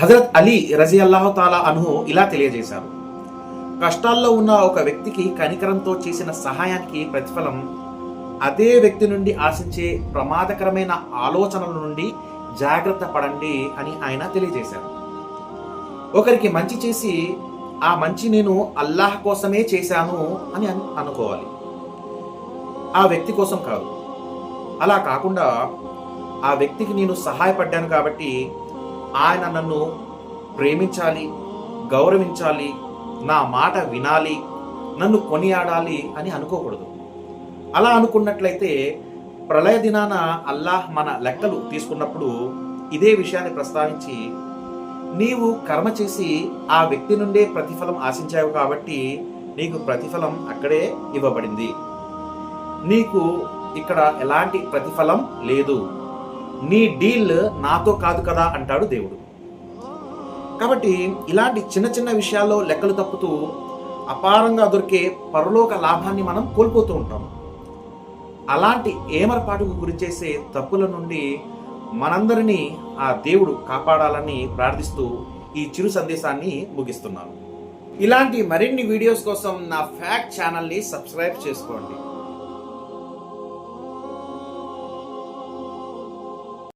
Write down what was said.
హజరత్ అలీ రజీ అల్లాహతాలా అను ఇలా తెలియజేశారు. కష్టాల్లో ఉన్న ఒక వ్యక్తికి కనికరంతో చేసిన సహాయానికి ప్రతిఫలం అదే వ్యక్తి నుండి ఆశించే ప్రమాదకరమైన ఆలోచనల నుండి జాగ్రత్త పడండి అని ఆయన తెలియజేశారు. ఒకరికి మంచి చేసి ఆ మంచి నేను అల్లాహ్ కోసమే చేశాను అని అనుకోవాలి. ఆ వ్యక్తి కోసం కాదు. అలా కాకుండా ఆ వ్యక్తికి నేను సహాయపడ్డాను కాబట్టి ఆయన నన్ను ప్రేమించాలి గౌరవించాలి నా మాట వినాలి నన్ను కొనియాడాలి అని అనుకోకూడదు. అలా అనుకున్నట్లయితే ప్రళయ దినాన అల్లాహ్ మన లెక్కలు తీసుకున్నప్పుడు ఇదే విషయాన్ని ప్రస్తావించి నీవు కర్మ చేసి ఆ వ్యక్తి నుండే ప్రతిఫలం ఆశించావు కాబట్టి నీకు ప్రతిఫలం అక్కడే ఇవ్వబడింది. నీకు ఇక్కడ ఎలాంటి ప్రతిఫలం లేదు. నీ డీల్ నాతో కాదు కదా అంటాడు దేవుడు. కాబట్టి ఇలాంటి చిన్న చిన్న విషయాల్లో లెక్కలు తప్పుతూ అపారంగా దొరికే పరలోక లాభాన్ని మనం కోల్పోతూ ఉంటాం. అలాంటి ఏమరపాటుకు గురి చేసే తప్పుల నుండి మనందరినీ ఆ దేవుడు కాపాడాలని ప్రార్థిస్తూ ఈ చిరు సందేశాన్ని ముగిస్తున్నాను. ఇలాంటి మరిన్ని వీడియోస్ కోసం నా ఫ్యాక్ట్ ఛానల్ని సబ్స్క్రైబ్ చేసుకోండి.